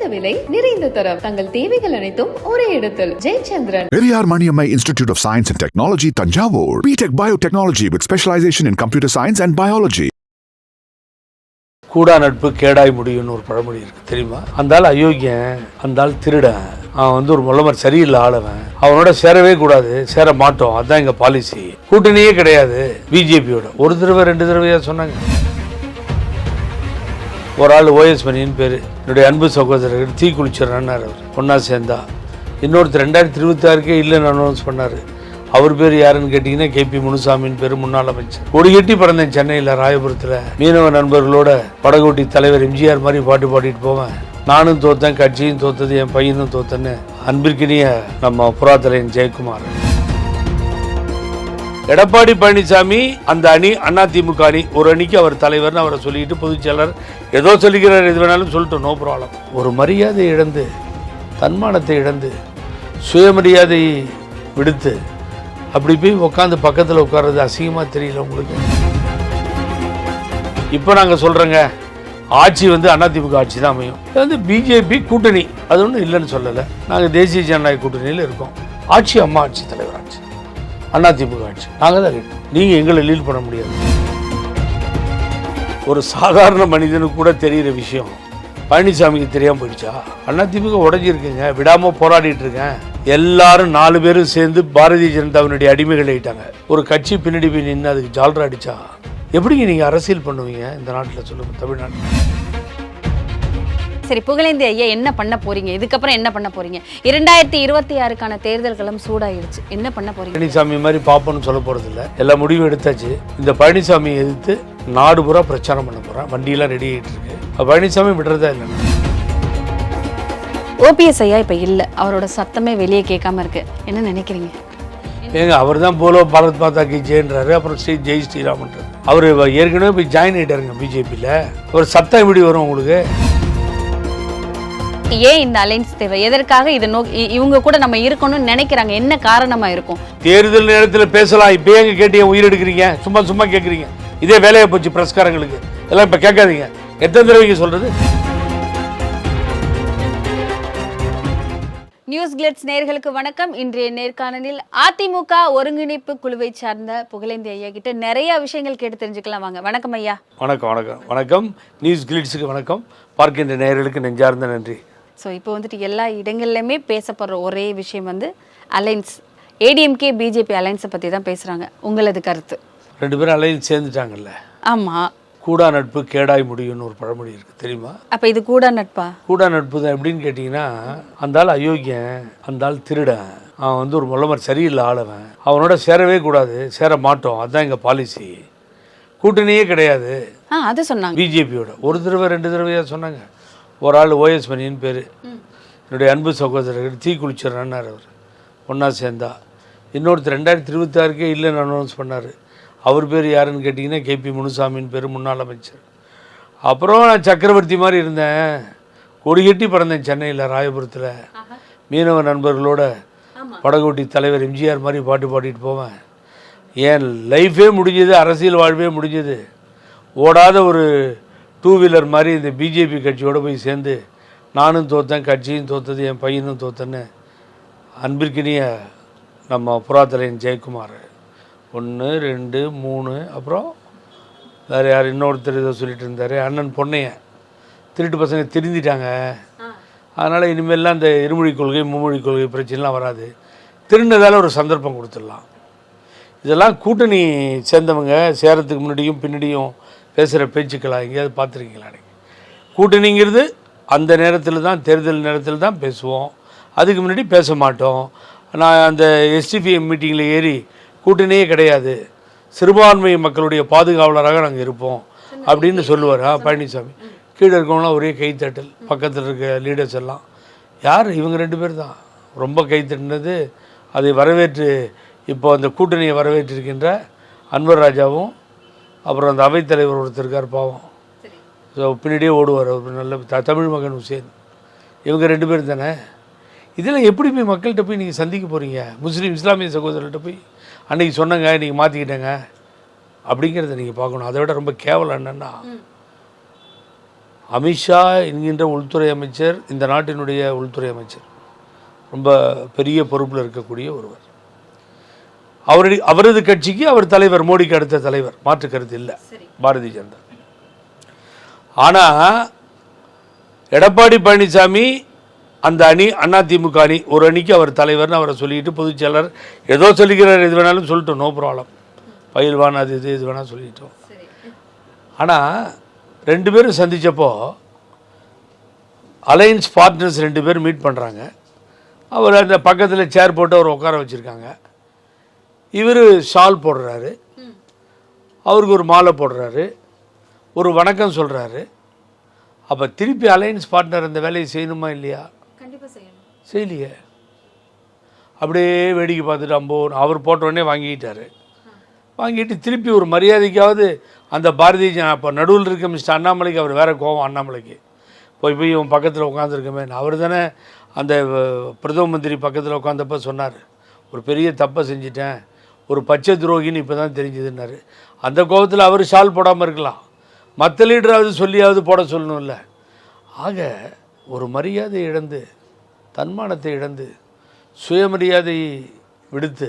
குறைந்த விலை நிறைந்த தரம். தங்கள் தேவைகள் அனைத்தும் ஒரே இடத்தில். Jayachandran. Periyar Maniamma Institute of Science and Technology, Tanjavur. BTech Biotechnology with specialization in computer science and biology. கூடா நட்பு கேடாய் முடியும்னு ஒரு பழமொழி இருக்கு தெரியுமா? அந்த ஆள் அயோக்கியன் அந்த ஆள் திருடன். அவன் வந்து ஒரு முள்ளமர் சரியில்லை ஆளவன். அவனோட சேரவே கூடாது சேர மாட்டோம். அதான் எங்க பாலிசி கூட்டணியே கிடையாது பிஜேபியோட ஒரு தடவை ரெண்டு தடவையா சொன்னாங்க. ஒரு ஆள் ஓஎஸ் மணின்னு பேர். என்னுடைய அன்பு சகோதரர்கள் தீ குளிச்சிடறான்னார் அவர் ஒன்றா சேர்ந்தா இன்னொருத்தர் ரெண்டாயிரத்தி இருபத்தாறுக்கே இல்லைன்னு அனௌன்ஸ் பண்ணார். அவர் பேர் யாருன்னு கேட்டிங்கன்னா கேபி முனுசாமின்னு பேர் முன்னாள் அமைச்சர். கொடிகட்டி பிறந்தேன் சென்னையில் ராயபுரத்தில். மீனவ நண்பர்களோட படகோட்டி தலைவர் எம்ஜிஆர் மாதிரி பாட்டு பாடிட்டு போவேன். நானும் தோத்தேன் கட்சியும் தோத்தது என் பையனும் தோத்தேன்னு அன்பிற்கினிய நம்ம புறாத்தலையின் ஜெயக்குமார். எடப்பாடி பழனிசாமி அந்த அணி அதிமுக அணி ஒரு அணிக்கு அவர் தலைவர்னு அவரை சொல்லிட்டு பொதுச் செயலர் ஏதோ சொல்லிக்கிறார் எது வேணாலும் சொல்லிட்டோம் நோ ப்ராப்ளம் ஒரு மரியாதை இழந்து தன்மானத்தை இழந்து சுயமரியாதை விடுத்து அப்படி போய் உட்காந்து பக்கத்தில் உட்கார்றது அசிங்கமாக தெரியல உங்களுக்கு? இப்போ நாங்கள் சொல்கிறோங்க ஆட்சி வந்து அதிமுக ஆட்சி தான் அமையும். இது வந்து பிஜேபி கூட்டணி அது ஒன்றும் இல்லைன்னு சொல்லலை. நாங்கள் தேசிய ஜனநாயக கூட்டணியில் இருக்கோம். ஆட்சி அம்மா ஆட்சி தலைவர் ஆட்சி. அதிமுக ஆட்சி. நாங்கள் தான் லீட் நீங்கள் எங்களை லீட் பண்ண முடியாது. ஒரு சாதாரண மனிதனுக்கு கூட தெரிகிற விஷயம் பழனிசாமிக்கு தெரியாமல் போயிடுச்சா? அதிமுக உடஞ்சிருக்குங்க விடாமல் போராடிட்டு இருக்கேன். எல்லாரும் நாலு பேரும் சேர்ந்து பாரதிய ஜனதாவினுடைய அடிமைகள் ஆயிட்டாங்க. ஒரு கட்சி பின்னாடி போய் நின்று அதுக்கு ஜால்ரா அடிச்சா எப்படிங்க நீங்கள் அரசியல் பண்ணுவீங்க? இந்த நாட்டில் சொல்லுங்கள் தமிழ்நாட்டில். சரி புகழேந்தி ஐயா என்ன பண்ண போறீங்க? இதுக்கப்புறம் என்ன பண்ண போறீங்க? இரண்டாயிரத்தி இருபத்தி ஆறுக்கான தேர்தல்களும் சூடாயிடுச்சு என்ன பண்ண போறீங்க? பழனிசாமி மாதிரி பார்ப்போம்னு சொல்ல போகிறதில்ல எல்லா முடிவும் எடுத்தாச்சு. இந்த பழனிசாமியை எதிர்த்து நாடு பூரா பிரச்சாரம் பண்ண போகிறேன் வண்டியெல்லாம் ரெடி ஆகிட்டு இருக்கு. பழனிசாமி விடுறதா இல்லை? ஓபிஎஸ் ஐயா இப்ப இல்ல. அவரோட சத்தமே வெளியே கேட்காம இருக்கு. என்ன நினைக்கிறீங்க? ஏங்க அவர் தான் போலோ பாரத் மாதா கி ஜெயன்றாரு. அப்புறம் ஸ்ரீ ஜெய் ஸ்ரீராமன்றார். அவர் ஏற்கனவே போய் ஜாயின் ஆகிட்டாருங்க பிஜேபியில் ஒரு சத்தம் எப்படி வரும் உங்களுக்கு? ஏன் இந்த அலைன்ஸ் தேவை? எதற்காக இதை நோக்கி இ- இவங்க கூட நம்ம இருக்கணும்னு நினைக்கிறாங்க. என்ன காரணமா இருக்கும்? தேர்தல் நேரத்தில் பேசலாம். இப்போ எங்க கேட்டு ஏன் உயிர் எடுக்கிறீங்க? சும்மா சும்மா கேட்குறீங்க இதே வேலையை போச்சு பிரஸ்காரங்களுக்கு. எல்லாம் இப்போ கேட்காதீங்க. எத்தனை தடவைக்கு சொல்கிறது நியூஸ் கிளிட்ஸ் நேர்களுக்கு வணக்கம். இன்றைய நேர்காணலில் அதிமுக ஒருங்கிணைப்பு குழுவை சார்ந்த புகழேந்தி ஐயா கிட்ட நிறைய விஷயங்கள் கேட்டு தெரிஞ்சுக்கலாம். வாங்க வணக்கம் ஐயா. வணக்கம் வணக்கம். வணக்கம். நியூஸ் கிளிட்ஸுக்கு வணக்கம். பார்க்கின்ற நேயர்களுக்கு நெஞ்சார்ந்த நன்றி. ஸோ இப்போ வந்துட்டு எல்லா இடங்கள்லையுமே பேசப்படுற ஒரே விஷயம் வந்து அலைன்ஸ் ஏடிஎம்கே பிஜேபி அலைன்ஸை பற்றி தான் பேசுகிறாங்க உங்களது கருத்து. ரெண்டு பேரும் அலையில் சேர்ந்துட்டாங்கல்ல? ஆமாம் கூடா நட்பு கேடாய் முடியும்னு ஒரு பழமொழி இருக்குது தெரியுமா? அப்போ இது கூட நட்பா? கூடா நட்பு தான் எப்படின்னு கேட்டிங்கன்னா அந்த ஆள் அயோக்கியன் அந்த ஆள் திருடன். அவன் வந்து ஒரு முள்ளமர் சரியில்லை ஆளவன். அவனோட சேரவே கூடாது சேர மாட்டோம். அதுதான் எங்கள் பாலிசி கூட்டணியே கிடையாது. ஆ அது சொன்னாங்க. பிஜேபியோட ஒரு தடவை ரெண்டு தடவையாக சொன்னாங்க. ஒரு ஆள் ஓஎஸ் மணின்னு பேர். என்னுடைய அன்பு சகோதரர்கள் தீ குளிச்சிடறான்னார் அவர். ஒன்றா சேர்ந்தா. இன்னொருத்தர் ரெண்டாயிரத்தி இருபத்தாறுக்கே இல்லைன்னு அனௌன்ஸ் பண்ணார். அவர் பேர் யாருன்னு கேட்டிங்கன்னா கேபி முனுசாமின்னு பேர் முன்னாள் அமைச்சர். அப்புறம் நான் சக்கரவர்த்தி மாதிரி இருந்தேன். கொடிகட்டி பிறந்தேன் சென்னையில் ராயபுரத்தில். மீனவ நண்பர்களோட படகோட்டி தலைவர் எம்ஜிஆர் மாதிரி பாட்டு பாடிட்டு போவேன். என் லைஃபே முடிஞ்சது அரசியல் வாழ்வே முடிஞ்சது. ஓடாத ஒரு டூ வீலர் மாதிரி இந்த பிஜேபி கட்சியோடு போய் சேர்ந்து நானும் தோத்தேன் கட்சியும் தோத்தது என் பையனும் தோத்தேன்னு அன்பிற்கினிய நம்ம புறாத்தலையன் ஜெயக்குமார். ஒன்று ரெண்டு மூணு அப்புறம் வேறு யார் இன்னொருத்தர் ஏதோ சொல்லிட்டு இருந்தார் அண்ணன் பொன்னையன் திருட்டு பசங்க திருந்திட்டாங்க. அதனால் இனிமேல்லாம் இந்த இருமொழி கொள்கை மும்மொழி கொள்கை பிரச்சனைலாம் வராது. திருந்ததால் ஒரு சந்தர்ப்பம் கொடுத்துடலாம். இதெல்லாம் கூட்டணி சேர்ந்தவங்க சேரத்துக்கு முன்னாடியும் பின்னாடியும் பேசுகிற பேச்சுக்களா எங்கேயாவது பார்த்துருக்கீங்களா நீங்கள் கூட்டணிங்கிறது அந்த நேரத்தில் தான் தேர்தல் நேரத்தில் தான் பேசுவோம். அதுக்கு முன்னாடி பேச மாட்டோம். நான் அந்த எஸ்டிபிஎம் மீட்டிங்கில் ஏறி கூட்டணியே கிடையாது. சிறுபான்மை மக்களுடைய பாதுகாவலராக நாங்கள் இருப்போம் அப்படின்னு சொல்லுவார். ஆ பழனிசாமி. கீழே இருக்கவங்களாம் ஒரே கைத்தட்டல். பக்கத்தில் இருக்க லீடர்ஸ் எல்லாம். யார்? இவங்க ரெண்டு பேர் தான். ரொம்ப கைத்தட்டினது. அதை வரவேற்று இப்போ அந்த கூட்டணியை வரவேற்றிருக்கின்ற அன்வர் ராஜாவும் அப்புறம் அந்த அவைத்தலைவர் ஒருத்தர் இருக்கார் பாவம். ஸோ பின்னாடியே ஓடுவார் அவர் நல்ல த தமிழ் மகன் ஹுசேன் இவங்க ரெண்டு பேர் தானே? இதில் எப்படி போய் மக்கள்கிட்ட போய் நீங்கள் சந்திக்க போகிறீங்க முஸ்லீம் இஸ்லாமிய சகோதரர்கிட்ட போய் அன்றைக்கி சொன்னங்க நீங்கள் மாற்றிக்கிட்டேங்க அப்படிங்கிறத நீங்கள் பார்க்கணும். அதை விட ரொம்ப கேவலம் என்னென்னா அமித்ஷா என்கின்ற உள்துறை அமைச்சர் இந்த நாட்டினுடைய உள்துறை அமைச்சர் ரொம்ப பெரிய பொறுப்பில் இருக்கக்கூடிய ஒருவர். அவருடைய அவரது கட்சிக்கு அவர் தலைவர் மோடிக்கு அடுத்த தலைவர். மாற்று கருத்து இல்லை. பாரதிய ஜனதா. ஆனால் எடப்பாடி பழனிசாமி அந்த அணி அதிமுக அணி ஒரு அணிக்கு அவர் தலைவர்னு அவரை சொல்லிட்டு பொதுச் செயலர் ஏதோ சொல்லிக்கிறார் எது வேணாலும் சொல்லிட்டோம் நோ ப்ராப்ளம் பயில்வான் அது இது இது வேணால் சொல்லிட்டோம். ஆனால் ரெண்டு பேரும் சந்திச்சப்போ அலையன்ஸ் பார்ட்னர்ஸ் ரெண்டு பேரும் மீட் பண்ணுறாங்க அவர் அந்த பக்கத்தில் சேர் போட்டு அவர் உட்கார வச்சுருக்காங்க. இவர் ஷால் போடுறாரு. அவருக்கு ஒரு மாலை போடுறாரு. ஒரு வணக்கம் சொல்கிறாரு அப்போ திருப்பி அலையன்ஸ் பார்ட்னர் அந்த வேலையை செய்யணுமா இல்லையா? செய்யலையே. அப்படியே வேடிக்கை பார்த்துட்டு அம்போ அவர் போட்ட உடனே வாங்கிக்கிட்டாரு. வாங்கிட்டு திருப்பி ஒரு மரியாதைக்காவது அந்த பாரதிய ஜன அப்போ நடுவில் இருக்க மிஸ்டர் அண்ணாமலைக்கு அவர் வேற கோவம் அண்ணாமலைக்கு. போய் போய் இவன் பக்கத்தில் உட்காந்துருக்கமே அவர் தானே அந்த பிரதம மந்திரி பக்கத்தில் உட்காந்தப்ப சொன்னார். ஒரு பெரிய தப்பை செஞ்சிட்டேன். ஒரு பச்சை துரோகின்னு இப்போ தான் தெரிஞ்சதுன்னாரு. அந்த கோபத்தில் அவர் ஷால் போடாமல் இருக்கலாம். மற்ற லீடராவது சொல்லியாவது போட சொல்லணும்ல. ஆக ஒரு மரியாதை இழந்து தன்மானத்தை இழந்து சுயமரியாதை விடுத்து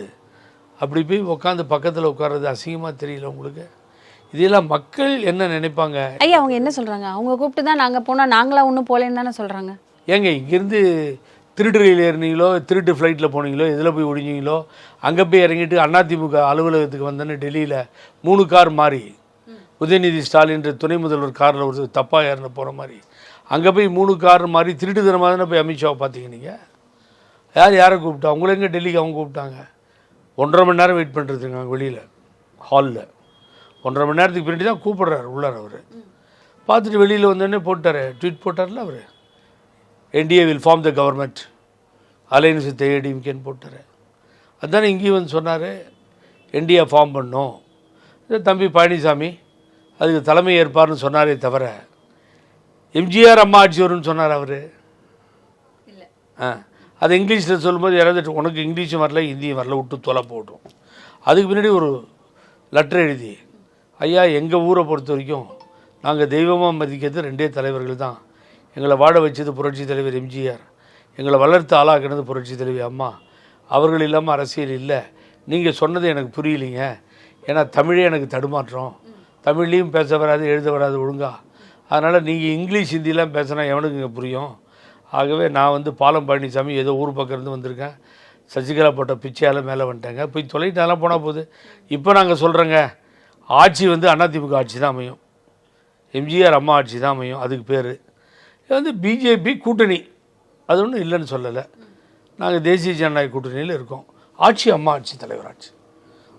அப்படி போய் உட்காந்து பக்கத்தில் உட்கார்றது அசிங்கமாக தெரியல உங்களுக்கு? இதெல்லாம் மக்கள் என்ன நினைப்பாங்க? ஐயா அவங்க என்ன சொல்றாங்க? அவங்க கூப்பிட்டு தான் நாங்க போனா நாங்களா ஒன்றும் போலேன்னு தானே சொல்றாங்க. ஏங்க இங்கேருந்து திருட்டு ரயில் ஏறினீங்களோ திருட்டு ஃப்ளைட்டில் போனீங்களோ எதில் போய் ஒடிஞ்சிங்களோ அங்கே போய் இறங்கிட்டு அதிமுக அலுவலகத்துக்கு வந்தேன்னு டெல்லியில் மூணு கார் மாறி உதயநிதி ஸ்டாலின் துணை முதல்வர் காரில் ஒரு தப்பாக ஏறின போகிற மாதிரி அங்கே போய் மூணு கார் திருட்டு திருட்டுத்தனமாக தானே போய் அமித்ஷாவை பார்த்தீங்க நீங்கள் யார் யாரை கூப்பிட்டா? அவங்கள எங்கே டெல்லிக்கு அவங்க கூப்பிட்டாங்க? ஒன்றரை மணி நேரம் வெயிட் பண்ணுறதுங்க அங்கே வெளியில் ஹாலில் ஒன்றரை மணி நேரத்துக்கு பின்னாடி தான் கூப்பிட்றாரு உள்ளார் அவர். பார்த்துட்டு வெளியில் வந்தோடனே போட்டார். ட்வீட் போட்டார்ல அவர். NDA will form the government alliance with ஏடிஎம்கேன்னு போட்டார். அதானே இங்கேயும் வந்து சொன்னார் என்டிஏ ஃபார்ம் பண்ணோம். தம்பி பழனிசாமி அதுக்கு தலைமை ஏற்பார்னு சொன்னாரே தவிர எம்ஜிஆர் அம்மா ஆட்சி வரும்னு சொன்னார் அவர்? ஆ அது இங்கிலீஷில் சொல்லும்போது யாராவது உனக்கு இங்கிலீஷும் வரல ஹிந்தியும் வரல விட்டு தொலை போட்டும். அதுக்கு பின்னாடி ஒரு லெட்டர் எழுதி ஐயா எங்கள் ஊரை பொறுத்த வரைக்கும் நாங்கள் தெய்வமாக மதிக்கிறது ரெண்டே தலைவர்கள் தான். எங்களை வாழ வச்சது புரட்சி தலைவர் எம்ஜிஆர். எங்களை வளர்த்து ஆளாக்குனது புரட்சி தலைவி அம்மா. அவர்கள் இல்லாமல் அரசியல் இல்லை. நீங்கள் சொன்னது எனக்கு புரியலைங்க. ஏன்னா தமிழே எனக்கு தடுமாற்றம். தமிழ்லேயும் பேச வராது எழுத வராது ஒழுங்கா. அதனால் நீங்கள் இங்கிலீஷ் ஹிந்திலாம் பேசினா எவனுக்கு இங்கே புரியும்? ஆகவே நான் வந்து பாலம் பழனிசாமி ஏதோ ஊர் பக்கம் இருந்து வந்திருக்கேன். சசிகலா போட்ட பிச்சையால் மேலே வந்துட்டேங்க. போய் தொலைட்டாலாம் போனால் போகுது. இப்போ நாங்கள் சொல்கிறேங்க ஆட்சி வந்து அதிமுக ஆட்சி தான் அமையும். எம்ஜிஆர் அம்மா ஆட்சி தான் அமையும். அதுக்கு பேர். இது வந்து பிஜேபி கூட்டணி. அது ஒன்றும் இல்லைன்னு சொல்லலை. நாங்கள் தேசிய ஜனநாயக கூட்டணியில் இருக்கோம். ஆட்சி அம்மா ஆட்சி தலைவர் ஆட்சி.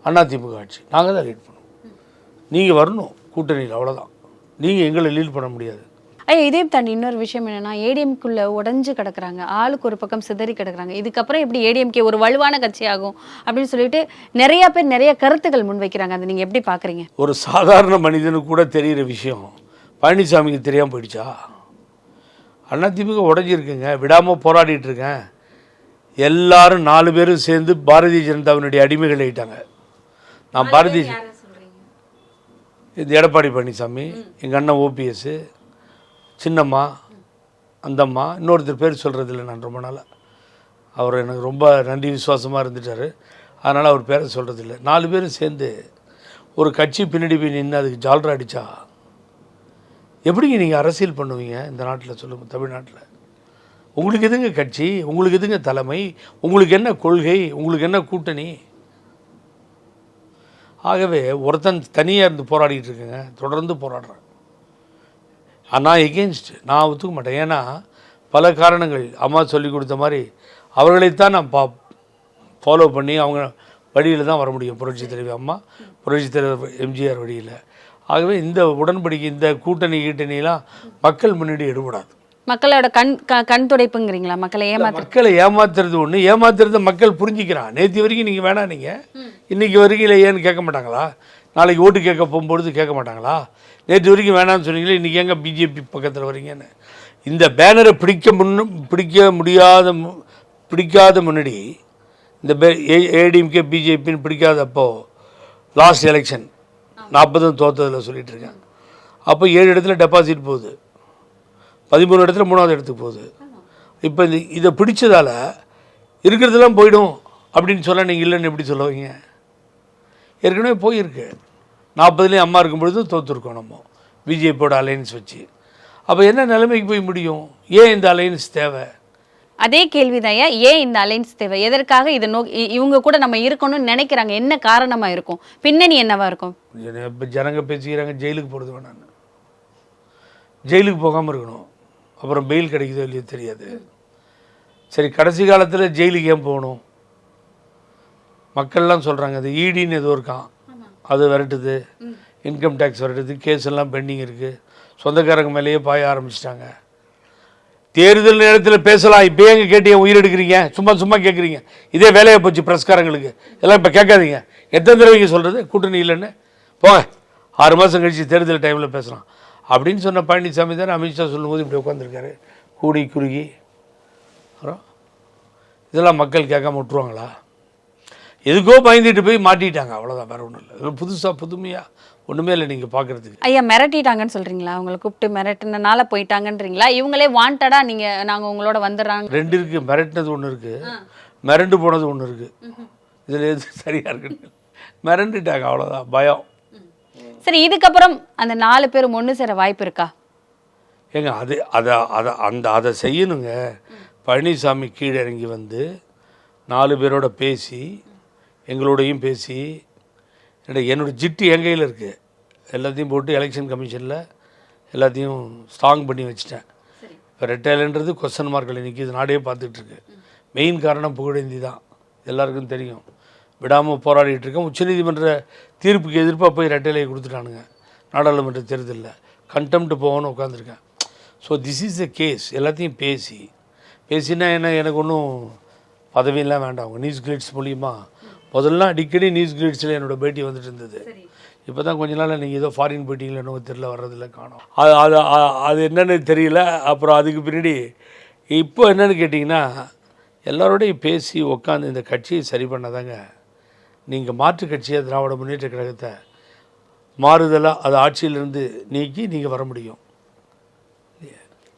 அதிமுக ஆட்சி. நாங்கள் தான் லீட் பண்ணுவோம். நீங்கள் வரணும் கூட்டணியில் அவ்வளோதான் நீங்கள் எங்களை லீட் பண்ண முடியாது. ஐயா இதையும் தாண்டி இன்னொரு விஷயம் என்னன்னா ஏடிஎம்குள்ள உடைஞ்சு கிடக்குறாங்க. ஆளுக்கு ஒரு பக்கம் சிதறி கிடக்குறாங்க. இதுக்கப்புறம் எப்படி ஏடிஎம்கே ஒரு வலுவான கட்சி ஆகும் அப்படின்னு சொல்லிட்டு நிறைய பேர் நிறைய கருத்துக்கள் முன்வைக்கிறாங்க. அதை நீங்க எப்படி பாக்குறீங்க ஒரு சாதாரண மனிதனுக்கு கூட தெரிகிற விஷயம் பழனிசாமிக்கு தெரியாமல் போயிடுச்சா? அதிமுக உடஞ்சிருக்குங்க. விடாமல் போராடிட்டு இருக்கேன் எல்லாரும் நாலு பேரும் சேர்ந்து பாரதிய ஜனதாவினுடைய அடிமைகள் ஆயிட்டாங்க. நான் பாரதிய இது எடப்பாடி பழனிசாமி எங்கள் அண்ணன் ஓபிஎஸ்ஸு சின்னம்மா அந்தம்மா இன்னொருத்தர் பேர் சொல்கிறதில்ல நான் ரொம்ப நாளாக அவர் எனக்கு ரொம்ப நன்றி விசுவாசமாக இருந்துட்டார். அதனால் அவர் பேரை சொல்கிறதில்ல நாலு பேரும் சேர்ந்து ஒரு கட்சி பின்னாடி போய் நின்று அதுக்கு ஜால்ரா அடித்தா எப்படிங்க நீங்கள் அரசியல் பண்ணுவீங்க இந்த நாட்டில் சொல்லுங்கள் தமிழ்நாட்டில்? உங்களுக்கு எதுங்க கட்சி? உங்களுக்கு எதுங்க தலைமை? உங்களுக்கு என்ன கொள்கை? உங்களுக்கு என்ன கூட்டணி? ஆகவே ஒருத்தன் தனியாக இருந்து போராடிட்டு இருக்குங்க தொடர்ந்து போராடுறேன். நான் எகென்ஸ்ட் நான் ஒத்துக்க மாட்டேன். ஏன்னா பல காரணங்கள் அம்மா சொல்லி கொடுத்த மாதிரி அவர்களைத்தான் நான் பா ஃபாலோ பண்ணி அவங்க வழியில் தான் வர முடியும். புரட்சி தலைவி அம்மா புரட்சி தலைவர் எம்ஜிஆர் வழியில். ஆகவே இந்த உடன்படிக்கை இந்த கூட்டணி கீட்டணியெல்லாம் மக்கள் முன்னாடி எடுபடாது. மக்களோட கண் கண் துடைப்புங்கிறீங்களா? மக்களை ஏமாத்த மக்களை ஏமாத்துறது ஒன்று ஏமாத்துறத மக்கள் புரிஞ்சுக்கிறான் நேற்று வரைக்கும் நீங்கள் வேணாம் நீங்கள் இன்னைக்கு வரைக்கும் இல்லை ஏன்னு கேட்க மாட்டாங்களா? நாளைக்கு ஓட்டு கேட்க போகும்பொழுது கேட்க மாட்டாங்களா? நேற்று வரைக்கும் வேணாம்னு சொன்னீங்களே இன்றைக்கி எங்கே பிஜேபி பக்கத்தில் வரீங்கன்னு. இந்த பேனரை பிடிக்க முன்னு பிடிக்க முடியாத மு- பிடிக்காத முன்னாடி இந்த ஏடிஎம்கே பிஜேபின்னு பிடிக்காதப்போ லாஸ்ட் எலெக்ஷன் நாற்பதும் தோற்றதில் சொல்லிட்டு இருக்கேன் அப்போ ஏழு இடத்துல டெபாசிட் போகுது. பதிமூணு இடத்துல மூணாவது இடத்துக்கு போகுது. இப்போ இந்த இதை பிடிச்சதால் இருக்கிறதெல்லாம் போயிடும் அப்படின்னு சொல்ல நீங்கள் இல்லைன்னு எப்படி சொல்லுவீங்க? ஏற்கனவே போயிருக்கு. நாற்பதுலேயும் அம்மா இருக்கும் பொழுது தோற்றுருக்கோம் நம்ம. பிஜேபியோட அலையன்ஸ் வச்சு. அப்போ என்ன நிலைமைக்கு போய் முடியும்? ஏன் இந்த அலையன்ஸ் தேவை? அதே கேள்விதான் ஏன் இந்த அலைன்ஸ் தேவை? எதற்காக இதை நோக்கி இவங்க கூட நம்ம இருக்கணும்னு நினைக்கிறாங்க. என்ன காரணமா இருக்கும்? பின்னணி என்னவா இருக்கும்? இப்போ ஜனங்க பேசிக்கிறாங்க ஜெயிலுக்கு போகிறது வேணான்னு ஜெயிலுக்கு போகாமல் இருக்கணும். அப்புறம் பெயில் கிடைக்குதோ இல்லையோ தெரியாது. சரி கடைசி காலத்தில் ஜெயிலுக்கு ஏன் போகணும்? மக்கள்லாம் சொல்கிறாங்க அது ஈடின்னு ஏதோ இருக்கான் அது விரட்டுது. இன்கம் டேக்ஸ் விரட்டுது. கேஸ் எல்லாம் பெண்டிங் இருக்குது சொந்தக்காரங்க மேலேயே பாய ஆரம்பிச்சிட்டாங்க. தேர்தல் நேரத்தில் பேசலாம். இப்போ எங்கே கேட்டு உயிர் எடுக்கிறீங்க. சும்மா சும்மா கேட்குறீங்க இதே வேலையை போச்சு பிரஸ்காரங்களுக்கு. எல்லாம் இப்போ கேட்காதீங்க. எத்தனை தடவைக்கு சொல்கிறது கூட்டணி இல்லைன்னு. போங்க. ஆறு மாதம் கழிச்சு தேர்தல் டைமில் பேசலாம். அப்படின்னு சொன்ன பழனிசாமி தானே அமித்ஷா சொல்லும்போது இப்படி உட்காந்துருக்காரு கூடி குறுகி. அப்புறம் இதெல்லாம் மக்கள் கேட்காம விட்டுருவாங்களா? எதுக்கோ பயந்துட்டு போய் மாட்டிட்டாங்க. அவ்வளோதான் வேறு ஒன்றும் இல்லை. புதுசாக புதுமையாக ஒன்றுமே இல்லை நீங்கள் பார்க்குறதுக்கு ஐயா மிரட்டிட்டாங்கன்னு சொல்றீங்களா? அவங்கள கூப்பிட்டு மிரட்டினால போயிட்டாங்கன்றீங்களா? இவங்களே வாண்டடா நீங்க நாங்க உங்களோட வந்துடுறாங்க. ரெண்டு இருக்கு. மிரட்டினது ஒன்று இருக்கு. மிரண்டு போனது ஒன்று இருக்கு. இதில் எது சரியா இருக்குன்னு. மிரண்டுட்டாங்க அவ்வளோதான் பயம். சரி இதுக்கப்புறம் அந்த நாலு பேரும் ஒண்ணு சேர வாய்ப்பு இருக்கா? ஏங்க அது அதை அதை அந்த அதை செய்யணுங்க. பழனிசாமி கீழே இறங்கி வந்து நாலு பேரோட பேசி எங்களோடையும் பேசி என்னோட என்னோட ஜிட்டு என் கையில் இருக்குது எல்லாத்தையும் போட்டு எலெக்ஷன் கமிஷனில் எல்லாத்தையும் ஸ்ட்ராங் பண்ணி வச்சுட்டேன். இப்போ ரெட்டைலன்றது கொஸ்டன் மார்க்கில் நிற்கிது நாடே பார்த்துட்டு இருக்கு. மெயின் காரணம் புகழேந்தி தான். எல்லாருக்கும் தெரியும். விடாமல் போராடிட்டு இருக்கேன். உச்சநீதிமன்ற தீர்ப்புக்கு எதிர்ப்பாக போய் ரெட்டைலையை கொடுத்துட்டானுங்க. நாடாளுமன்ற தேர்தலில். கண்டெம்ட் போகணும்னு உட்காந்துருக்கேன் so this is a case எல்லாத்தையும் பேசி பேசினா என்ன எனக்கு ஒன்றும் பதவியெல்லாம் வேண்டாம். அவங்க நியூஸ் கிளிட்ஸ் மூலியமா முதல்ல அடிக்கடி நியூஸ் கிளிட்ஸில் என்னோட பேட்டி வந்துட்டு இருந்தது. இப்போ தான் கொஞ்ச நாள் நீங்கள் ஏதோ ஃபாரின் போயிட்டீங்களா என்னவோ தெரில வர்றதில்ல காணோம். அது அது அது என்னன்னு தெரியல. அப்புறம் அதுக்கு பின்னாடி இப்போ என்னன்னு கேட்டிங்கன்னா எல்லாரோடையும் பேசி உட்காந்து இந்த கட்சியை சரி பண்ணதாங்க. நீங்கள் மாற்று கட்சியாக திராவிட முன்னேற்ற கழகத்தை மாறுதலாக அது ஆட்சியிலிருந்து நீக்கி நீங்கள் வர முடியும்.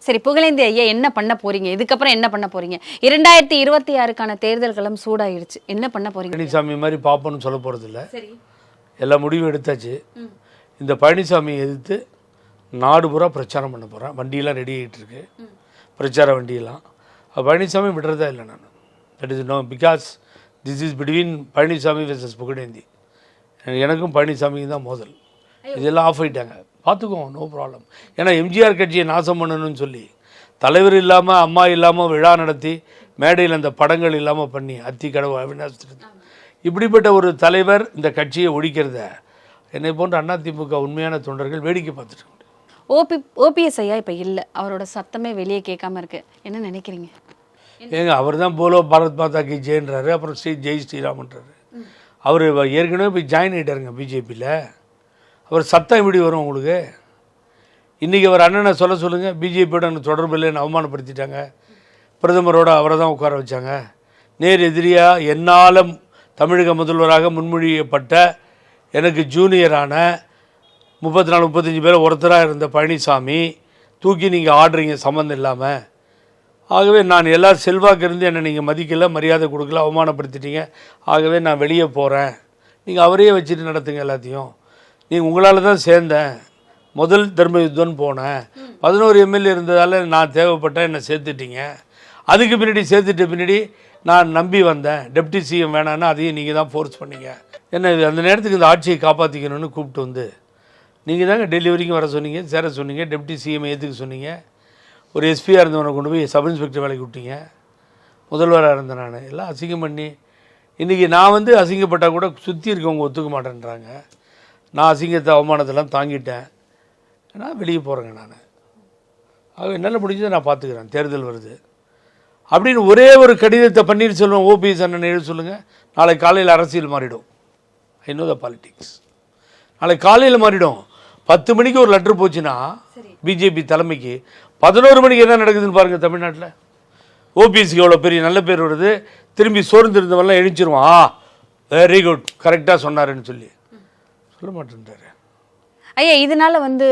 சரி புகழேந்தி ஐயா என்ன பண்ண போறீங்க? இதுக்கப்புறம் என்ன பண்ண போறீங்க? இரண்டாயிரத்தி இருபத்தி ஆறுக்கான தேர்தல் களம் சூடாயிருச்சு. என்ன பண்ண போறீங்க? பழனிசாமி மாதிரி பார்ப்போன்னு சொல்ல போகிறதில்ல சரி. எல்லா முடிவும் எடுத்தாச்சு. இந்த பழனிசாமியை எதிர்த்து நாடு பூரா பிரச்சாரம் பண்ண போகிறேன் வண்டியெல்லாம் ரெடி ஆகிட்டு இருக்கு. பிரச்சார வண்டியெல்லாம். பழனிசாமி விடுறதா இல்லை நான். That is no because this is between Palaniswami versus Pugazhendhi. எனக்கும் பழனிசாமிக்கும் தான் மோதல். இதெல்லாம் ஆஃப் ஆயிட்டாங்க. பார்த்துக்குவோம் நோ ப்ராப்ளம் ஏன்னா எம்ஜிஆர் கட்சியை நாசம் பண்ணணும்னு சொல்லி தலைவர் இல்லாமல் அம்மா இல்லாமல் விழா நடத்தி மேடையில் அந்த படங்கள் இல்லாமல் பண்ணி அத்தி கடவு திருத்தி இப்படிப்பட்ட ஒரு தலைவர் இந்த கட்சியை ஒழிக்கிறத என்னை போன்ற அதிமுக உண்மையான தொண்டர்கள் வேடிக்கை பார்த்துட்டு. ஓபி ஓபிஎஸ் ஐயா இப்ப இல்ல. அவரோட சத்தமே வெளியே கேட்காம இருக்கு. என்ன நினைக்கிறீங்க? ஏங்க அவர் தான் போலோ பாரத் மாதா கி ஜெயன்றாரு. அப்புறம் ஸ்ரீ ஜெய் ஸ்ரீராமன்றாரு. அவர் ஏற்கனவே போய் ஜாயின் ஆகிட்டாருங்க பிஜேபியில் அவர் சத்தம் இப்படி வரும் உங்களுக்கு? இன்றைக்கி அவர் அண்ணனை சொல்ல சொல்லுங்கள் பிஜேபியோட எனக்கு தொடர்பு இல்லைன்னு அவமானப்படுத்திட்டாங்க. பிரதமரோட அவரை தான் உட்கார வச்சாங்க. நேர் எதிரியாக என்னால் தமிழக முதல்வராக முன்மொழியப்பட்ட எனக்கு ஜூனியரான முப்பத்தி நாலு முப்பத்தஞ்சு பேர் ஒருத்தராக இருந்த பழனிசாமி தூக்கி நீங்கள் ஆடுறீங்க சம்மந்தம் இல்லாமல் ஆகவே நான் எல்லா செல்வாக்கு இருந்து என்னை நீங்கள் மதிக்கல மரியாதை கொடுக்கல அவமானப்படுத்திட்டீங்க. ஆகவே நான் வெளியே போகிறேன் நீங்கள் அவரையே வச்சுட்டு நடத்துங்க எல்லாத்தையும். நீங்கள் உங்களால் தான் சேர்ந்தேன். முதல் தர்ம யுத்தம்னு போனேன். பதினோரு எம்எல்ஏ இருந்ததால் நான் தேவைப்பட்டேன் என்னை சேர்த்துட்டீங்க. அதுக்கு பின்னாடி சேர்த்துட்ட பின்னாடி நான் நம்பி வந்தேன். டெப்டி சிஎம் வேணான்னு அதையும் நீங்கள் தான் ஃபோர்ஸ் பண்ணீங்க. என்ன அந்த நேரத்துக்கு இந்த ஆட்சியை காப்பாற்றிக்கணும்னு கூப்பிட்டு வந்து. நீங்கள் தாங்க டெல்லி வரைக்கும் வர சொன்னீங்க சேர சொன்னீங்க டெப்டி சிஎம் ஏற்றுக்க சொன்னீங்க. ஒரு எஸ்பியாக இருந்தவனை கொண்டு போய் சப் இன்ஸ்பெக்டர் வேலைக்கு விட்டீங்க. முதல்வராக இருந்தேன் நான். எல்லாம் அசிங்கம் பண்ணி. இன்றைக்கி நான் வந்து அசிங்கப்பட்டால் கூட சுற்றி இருக்கவங்க ஒத்துக்க மாட்டேன்றாங்க. நான் அசிங்கத்தை அவமானத்தெல்லாம் தாங்கிட்டேன். நான் வெளியே போகிறேங்க நான். ஆக என்னால் முடிஞ்சதை நான் பார்த்துக்கிறேன். தேர்தல் வருது. அப்படின்னு ஒரே ஒரு கடிதத்தை பன்னீர்செல்வம் ஓபிஎஸ் அண்ணன் எழுத சொல்லுங்கள் நாளை காலையில் அரசியல் மாறிடும். ஐ நோ த பாலிட்டிக்ஸ் நாளை காலையில் மாறிடும். பத்து மணிக்கு ஒரு லெட்டர் போச்சுன்னா பிஜேபி தலைமைக்கு பதினோரு மணிக்கு என்ன நடக்குதுன்னு பாருங்கள் தமிழ்நாட்டில். ஓபிஎஸ்க்கு எவ்வளோ பெரிய நல்ல பேர் வருது. திரும்பி சோர்ந்து இருந்தவெல்லாம் எழுச்சிருவான். ஆ வெரி குட் கரெக்டாக சொன்னாருன்னு சொல்லி. சொல்ல மாட்டேன்றாரு ஐயா இதனால வந்து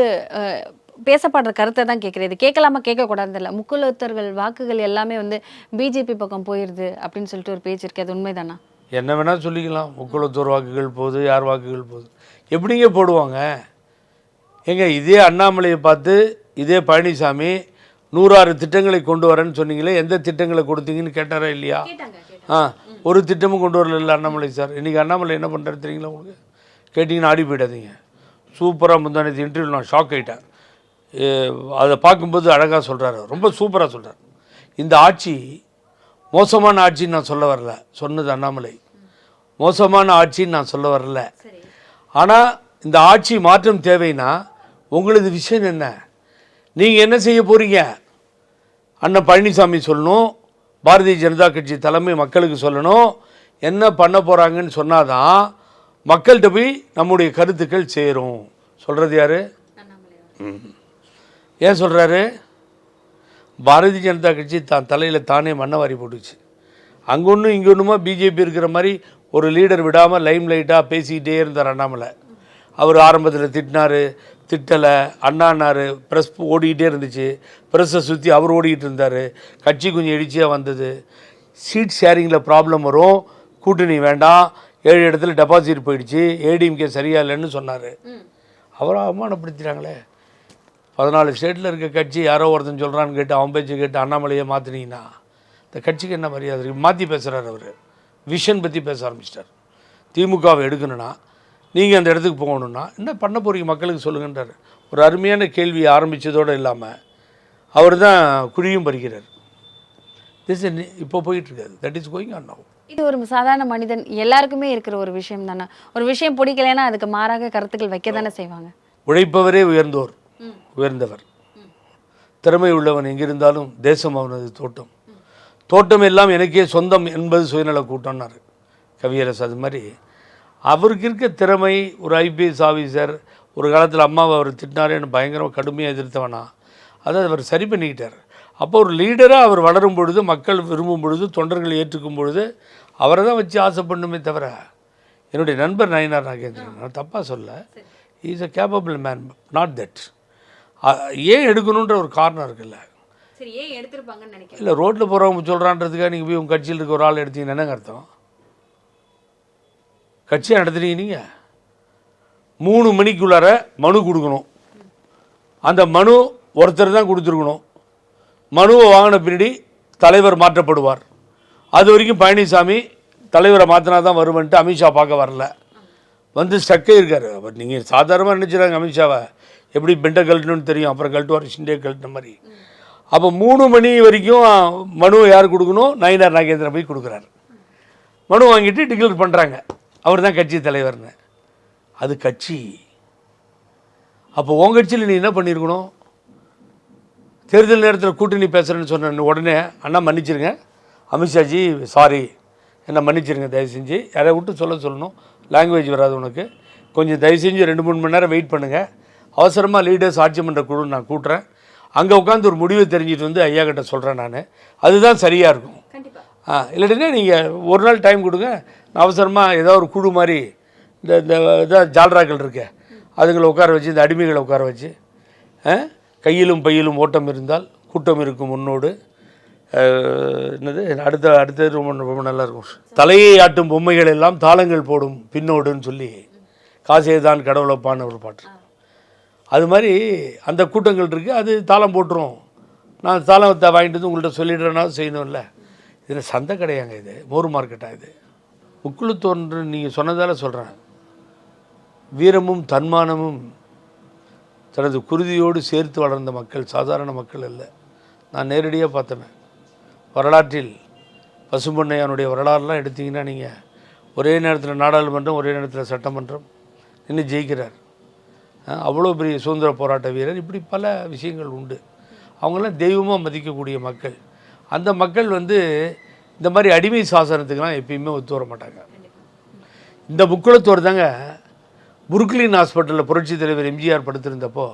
பேசப்படுற கருத்தை தான் கேட்குறேன் இது கேட்கலாமா கேட்கக்கூடாது இல்லை முக்குலத்தர்கள் வாக்குகள் எல்லாமே வந்து பிஜேபி பக்கம் போயிடுது அப்படின்னு சொல்லிட்டு ஒரு பேச்சு இருக்கு. அது உண்மைதானா? என்ன வேணால் சொல்லிக்கலாம். முக்குளத்தூர் வாக்குகள் போகுது யார் வாக்குகள் போகுது. எப்படிங்க போடுவாங்க? ஏங்க இதே அண்ணாமலையை பார்த்து இதே பழனிசாமி நூறாறு திட்டங்களை கொண்டு வரேன்னு சொன்னீங்களே எந்த திட்டங்களை கொடுத்தீங்கன்னு கேட்டாரா இல்லையா? ஆ ஒரு திட்டமும் கொண்டு வரல அண்ணாமலை சார். இன்றைக்கி அண்ணாமலை என்ன பண்ணுறாரு தெரியுங்களா உங்களுக்கு? கேட்டிங்கன்னா ஆடி போயிடாதீங்க. சூப்பராக முந்தானத்து இன்டர்வியூ நான் ஷாக் ஆகிட்டேன் அதை பார்க்கும்போது அழகாக சொல்கிறாரு ரொம்ப சூப்பராக சொல்கிறார் இந்த ஆட்சி மோசமான ஆட்சின்னு நான் சொல்ல வரல. சொன்னது அண்ணாமலை. மோசமான ஆட்சின்னு நான் சொல்ல வரல. ஆனால் இந்த ஆட்சி மாற்றம் தேவைன்னா உங்களது விஷயம் என்ன? நீங்கள் என்ன செய்ய போகிறீங்க அண்ணன் பழனிசாமி சொல்லணும். பாரதிய ஜனதா கட்சி தலைமை மக்களுக்கு சொல்லணும். என்ன பண்ண போகிறாங்கன்னு சொன்னாதான் மக்கள்கிட்ட போய் நம்முடைய கருத்துக்கள் சேரும். சொல்கிறது யாரு. ஏன் சொல்கிறாரு பாரதிய ஜனதா கட்சி தான் தலையில் தானே மண்ணை வாரி போட்டுச்சு. அங்கே ஒன்றும் இங்கே ஒன்றுமா பிஜேபி இருக்கிற மாதிரி ஒரு லீடர் விடாமல் லைம் லைட்டாக பேசிக்கிட்டே இருந்தார் அண்ணாமலை. அவர் ஆரம்பத்தில் திட்டினார் திட்டலை அண்ணான்னாரு ப்ரெஸ் ஓடிக்கிட்டே இருந்துச்சு. ப்ரெஸ்ஸை சுற்றி அவர் ஓடிக்கிட்டு இருந்தார். கட்சி கொஞ்சம் எழுச்சியாக வந்தது. சீட் ஷேரிங்கில் ப்ராப்ளம் வரும். கூட்டணி வேண்டாம். ஏழு இடத்துல டெபாசிட் போயிடுச்சு ஏடிஎம்கே சரியா இல்லைன்னு சொன்னார். அவரை அவமானப்படுத்திட்டாங்களே. பதினாலு ஸ்டேட்டில் இருக்க கட்சி யாரோ ஒருத்தன் சொல்கிறான்னு கேட்டு அவன் பேச்சு கேட்டு அண்ணாமலையை மாற்றினீங்கன்னா இந்த கட்சிக்கு என்ன மரியாதை இருக்குது மாற்றி பேசுகிறார் அவர். விஷன் பற்றி பேச ஆரம்பிச்சிட்டார். திமுகவை எடுக்கணும்னா நீங்கள் அந்த இடத்துக்கு போகணுன்னா என்ன பண்ண போகிறீங்க மக்களுக்கு சொல்லுங்கன்றார். ஒரு அருமையான கேள்வி ஆரம்பித்ததோடு இல்லாமல் அவர் தான் குழியும் பறிக்கிறார். திஸ் இப்போ போயிட்டுருக்காது that is going on now இது ஒரு சாதாரண மனிதன் எல்லாருக்குமே இருக்கிற ஒரு விஷயம் தானே. ஒரு விஷயம் பிடிக்கலைன்னா அதுக்கு மாறாக கருத்துக்கள் வைக்க தானே செய்வாங்க. உழைப்பவரே உயர்ந்தோர் உயர்ந்தவர். திறமை உள்ளவன் எங்கிருந்தாலும் தேசம் அவனது தோட்டம். தோட்டம் எல்லாம் எனக்கே சொந்தம் என்பது சுயநல கூட்டம்னாரு கவியரசு அது மாதிரி அவருக்கு இருக்க திறமை ஒரு ஐபிஎஸ் ஆஃபீஸர் ஒரு காலத்தில் அம்மாவை அவர் திட்டினாரேன்னு பயங்கரமாக கடுமையாக எதிர்த்தவனா அதை அவர் சரி பண்ணிக்கிட்டார். அப்போ ஒரு லீடராக அவர் வளரும் பொழுது மக்கள் விரும்பும் பொழுது தொண்டர்கள் ஏற்றுக்கும் பொழுது அவரை தான் வச்சு ஆசைப்படணுமே தவிர என்னுடைய நண்பர் நயனார் நாகேந்திரன் நான் தப்பாக சொல்ல is a capable man not that ஏன் எடுக்கணுன்ற ஒரு காரணம் இருக்குல்ல. இல்லை ரோட்டில் போகிறவங்க சொல்கிறான்றதுக்காக நீங்கள் போய் உங்கள் கட்சியில் இருக்க ஒரு ஆள் எடுத்தீங்கன்னா என்னங்க அர்த்தம்? கட்சியை நடத்துறீங்க நீங்கள் மூணு மணிக்குள்ளார மனு கொடுக்கணும். அந்த மனு ஒருத்தர் தான் கொடுத்துருக்கணும். மனுவை வாங்கின பின்னாடி தலைவர் மாற்றப்படுவார். அது வரைக்கும் பழனிசாமி தலைவரை மாற்றினா தான் வருவன்ட்டு அமித்ஷா பார்க்க வரல. வந்து ஸ்டக்கே இருக்கார். அவர் நீங்கள் சாதாரணமாக நினச்சிடாங்க அமித்ஷாவை எப்படி பெண்டை கழட்டணும்னு தெரியும் அப்புறம் கழட்டுவார் சிண்டே கழட்டின மாதிரி. அப்போ மூணு மணி வரைக்கும் மனுவை யார் கொடுக்கணும்? நயினார் நாகேந்திரன் போய் கொடுக்குறாரு. மனு வாங்கிட்டு டிக்ளேர் பண்ணுறாங்க அவர் தான் கட்சி தலைவர்னு. அது கட்சி. அப்போ உன் கட்சியில் நீ என்ன பண்ணியிருக்கணும்? தேர்தல் நேரத்தில் கூட்டணி பேசுகிறேன்னு சொன்ன உடனே அண்ணா மன்னிச்சிருங்க. அமித்ஷாஜி சாரி என்ன மன்னிச்சிருங்க தயவு செஞ்சு. யாரை விட்டு சொல்ல சொல்லணும்? லாங்குவேஜ் வராது உனக்கு. கொஞ்சம் தயவு செஞ்சு ரெண்டு மூணு மணி நேரம் வெயிட் பண்ணுங்கள் அவசரமாக லீடர்ஸ் ஆட்சி மன்ற குழு நான் கூட்டுறேன். அங்கே உட்காந்து ஒரு முடிவை தெரிஞ்சிட்டு வந்து ஐயா கிட்ட சொல்கிறேன் நான். அதுதான் சரியாக இருக்கும். ஆ இல்லாட்டினா நீங்கள் ஒரு நாள் டைம் கொடுங்க. நான் அவசரமாக ஏதோ ஒரு குழு மாதிரி இந்த இந்த இதாக ஜால்ராக்கள் இருக்கே அதுங்களை உட்கார வச்சு இந்த அடிமைகளை உட்கார வச்சு ஆ, கையிலும் பையிலும் ஓட்டம் இருந்தால் கூட்டம் இருக்கும் முன்னோடு. என்னது? அடுத்த அடுத்தது ரொம்ப ரொம்ப நல்லா இருக்கும் தலையை ஆட்டும் பொம்மைகள் எல்லாம் தாளங்கள் போடும் பின்னோடுன்னு சொல்லி காசே தான் கடவுளப்பான ஒரு பாட்டு. அது மாதிரி அந்த கூட்டங்கள் இருக்குது அது தாளம் போட்டுரும். நான் தாளத்தை வாங்கிட்டு வந்து உங்கள்கிட்ட சொல்லிடுறேன்னா செய்யணும்ல. இதில் சந்தை கடையாங்க இது? மோர் மார்க்கெட்டாக இது? உக்குழுத்தோன்று நீங்கள் சொன்னதால் சொல்கிறேன் வீரமும் தன்மானமும் தனது குருதியோடு சேர்த்து வளர்ந்த மக்கள் சாதாரண மக்கள் அல்ல. நான் நேரடியாக பார்த்தவன் வரலாற்றில் பசும்பொன்னையானுடைய வரலாறுலாம் எடுத்திங்கன்னா நீங்கள் ஒரே நேரத்தில் நாடாளுமன்றம் ஒரே நேரத்தில் சட்டமன்றம் நின்று ஜெயிக்கிறார். அவ்வளோ பெரிய சுதந்திர போராட்ட வீரர். இப்படி பல விஷயங்கள் உண்டு. அவங்களாம் தெய்வமாக மதிக்கக்கூடிய மக்கள். அந்த மக்கள் வந்து இந்த மாதிரி அடிமை சாசனத்துக்கெலாம் எப்பயுமே ஒத்து வர மாட்டாங்க. இந்த முக்குளத்தோர் தாங்க புருக்லின் ஹாஸ்பிட்டலில் புரட்சி தலைவர் எம்ஜிஆர் படுத்திருந்தப்போ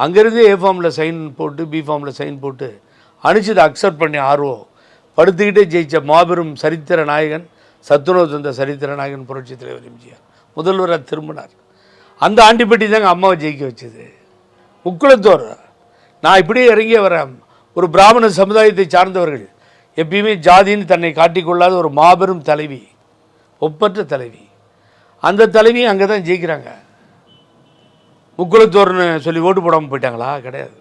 அங்கேருந்தே ஏ ஃபார்மில் சைன் போட்டு பி ஃபார்மில் சைன் போட்டு அனுப்பிச்சதை அக்செப்ட் பண்ணி ஆர்வம் படுத்துக்கிட்டே ஜெயித்த மாபெரும் சரித்திர நாயகன் சத்துணவு தந்த சரித்திர நாயகன் புரட்சி தலைவர் எம்ஜிஆர். முதல்வராக திரும்பினார். அந்த ஆண்டிப்பட்டி தாங்க அம்மாவை ஜெயிக்க வச்சது. உக்குளத்தோர். நான் இப்படியே இறங்கிய வரேன். ஒரு பிராமண சமுதாயத்தை சார்ந்தவர்கள் எப்பயுமே ஜாதின்னு தன்னை காட்டிக்கொள்ளாத ஒரு மாபெரும் தலைவி ஒப்பற்ற தலைவி. அந்த தலைவி அங்கே தான் ஜெயிக்கிறாங்க. முக்குளத்தோர்னு சொல்லி ஓட்டு போடாமல் போயிட்டாங்களா? கிடையாது.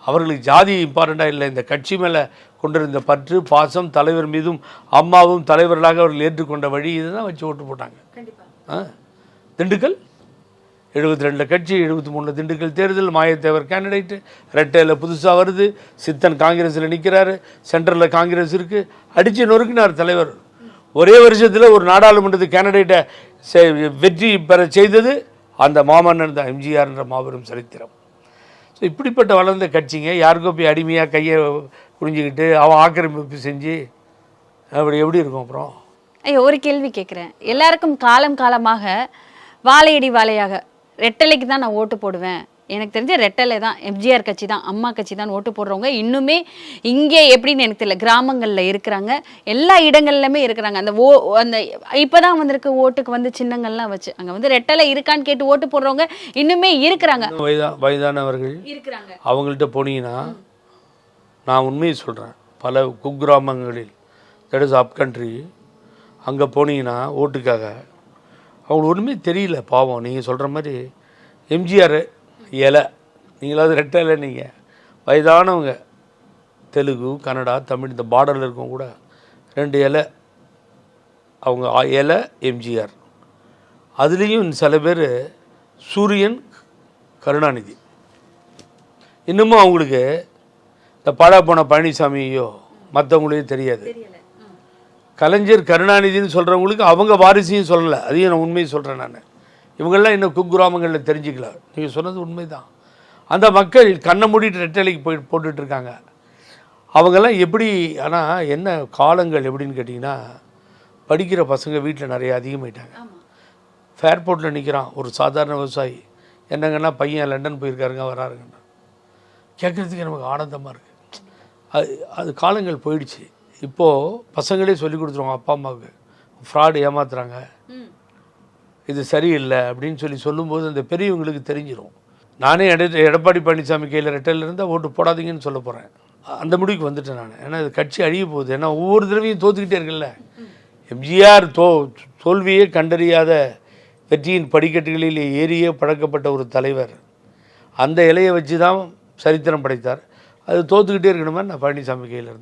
அவர்களுக்கு ஜாதி இம்பார்ட்டண்ட்டாக இல்லை. இந்த கட்சி மேலே கொண்டிருந்த பற்று பாசம் தலைவர் மீதும் அம்மாவும் தலைவர்களாக அவர்கள் ஏற்றுக்கொண்ட வழி இதுதான் வச்சு ஓட்டு போட்டாங்க. ஆ? திண்டுக்கல்? எழுபத்தி ரெண்டில் கட்சி எழுபத்தி மூணில் திண்டுக்கல் தேர்தல் மாயத்தேவர் கேண்டிடேட்டு ரெட்டையில் புதுசாக வருது சித்தன் காங்கிரஸில் நிற்கிறாரு சென்ட்ரலில் காங்கிரஸ் இருக்குது அடித்து நொறுக்கினார் தலைவர். ஒரே வருஷத்தில் ஒரு நாடாளுமன்றத்து கேண்டிடேட்டை வெற்றி பெற செய்தது அந்த மாமன்னன் தான் எம்ஜிஆர்ன்ற மாபெரும் சரித்திரம். ஸோ இப்படிப்பட்ட வளர்ந்த கட்சிங்க யாருக்கோ போய் அடிமையாக கையை குனிஞ்சிக்கிட்டு அவன் ஆக்கிரமிப்பு செஞ்சு அப்படி எப்படி இருக்கும் அப்புறம்? ஐயோ ஒரு கேள்வி கேட்குறேன் எல்லாருக்கும் காலம் காலமாக வாழையடி வாழையாக ரெட்டலைக்கு தான் நான் ஓட்டு போடுவேன். எனக்கு தெரிஞ்ச ரெட்டலை தான் எம்ஜிஆர் கட்சி தான் அம்மா கட்சி தான் ஓட்டு போடுறவங்க. இன்னுமே இங்கே எப்படின்னு எனக்கு தெரியல கிராமங்களில் இருக்கிறாங்க. எல்லா இடங்கள்லையுமே இருக்கிறாங்க. அந்த ஓ அந்த இப்போ தான் வந்திருக்கு ஓட்டுக்கு வந்து சின்னங்கள்லாம் வச்சு. அங்கே வந்து ரெட்டலை இருக்கான்னு கேட்டு ஓட்டு போடுறவங்க இன்னுமே இருக்கிறாங்க. வயதா வயதானவர்கள் இருக்கிறாங்க. அவங்கள்ட்ட போனீங்கன்னா நான் உண்மையை சொல்கிறேன் பல குக்கிராமங்களில் தட் இஸ் அப் கண்ட்ரி அங்கே போனீங்கன்னா ஓட்டுக்காக அவங்களுக்கு ஒன்றுமே தெரியல பாவம். நீங்கள் சொல்கிற மாதிரி எம்ஜிஆர் இலை. நீங்களாவது ரெட்டை இலை நீங்கள் வயதானவங்க தெலுங்கு கன்னடா தமிழ் இந்த பார்டரில் இருக்கவங்க கூட ரெண்டு இலை. அவங்க இலை எம்ஜிஆர். அதுலேயும் சில பேர் சூரியன் கருணாநிதி. இன்னமும் அவங்களுக்கு இந்த பாடா போன பழனிசாமியோ மற்றவங்களையும் தெரியாது. கலைஞர் கருணாநிதின்னு சொல்கிறவங்களுக்கு அவங்க வாரிசையும் சொல்லலை. அதையும் நான் உண்மையை சொல்கிறேன் நான். இவங்கெல்லாம் இன்னும் குக்கிராமங்களில் தெரிஞ்சுக்கல. நீங்கள் சொன்னது உண்மைதான். அந்த மக்கள் கண்ணை மூடிட்டு ரெட்டலைக்கு போய் போட்டுட்டு இருக்காங்க அவங்கெல்லாம் எப்படி ஆனால் என்ன காலங்கள் எப்படின்னு கேட்டிங்கன்னா படிக்கிற பசங்க வீட்டில் நிறைய அதிகமாயிட்டாங்க. ஃபேர்போர்ட்டில் நிற்கிறான் ஒரு சாதாரண விவசாயி. என்னங்கன்னா பையன் லண்டன் போயிருக்காருங்க வராருங்கண்ணா கேட்குறதுக்கு நமக்கு ஆனந்தமாக இருக்குது அது அது காலங்கள் போயிடுச்சு. இப்போது பசங்களே சொல்லி கொடுத்துருவாங்க அப்பா அம்மாவுக்கு. ஃப்ராடு ஏமாத்துறாங்க. இது சரியில்லை அப்படின்னு சொல்லி சொல்லும்போது அந்த பெரியவங்களுக்கு தெரிஞ்சிடும் நானே எட எடப்பாடி பழனிசாமி கையில் ரெட்டையில் இருந்தால் ஓட்டு போடாதீங்கன்னு சொல்ல போகிறேன் அந்த முடிவுக்கு வந்துட்டேன் நான். ஏன்னா இது கட்சி அழிய போகுது. ஏன்னா ஒவ்வொரு தடவையும் தோத்துக்கிட்டே இருக்குல்ல. எம்ஜிஆர் தோ தோல்வியே கண்டறியாத வெற்றியின் படிக்கட்டுகளில் ஏறியே பழக்கப்பட்ட ஒரு தலைவர். அந்த இலையை வச்சு தான் சரித்திரம் படைத்தார். அது தோத்துக்கிட்டே இருக்கணுமா நான் பழனிசாமி கையில்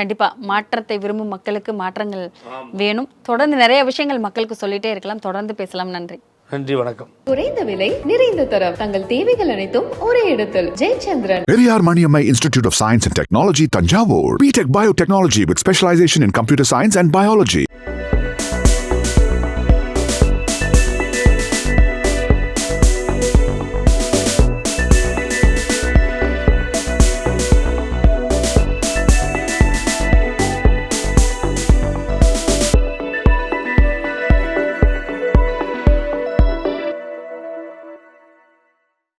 இருந்து கண்டிப்பா மாற்றத்தை விரும்பும் மக்களுக்கு மாற்றங்கள் வேணும். தொடர்ந்து நிறைய விஷயங்கள் மக்களுக்கு சொல்லிட்டே இருக்கலாம். தொடர்ந்து பேசலாம். நன்றி. நன்றி வணக்கம். குறைந்த விலை நிறைந்த தரம். தங்கள் தேவைகள் அனைத்தும் ஒரே இடத்தில். Jayachandran. Periyar Maniammai Institute of Science and Technology, Tanjavur. BTech Biotechnology with specialization in computer science and biology.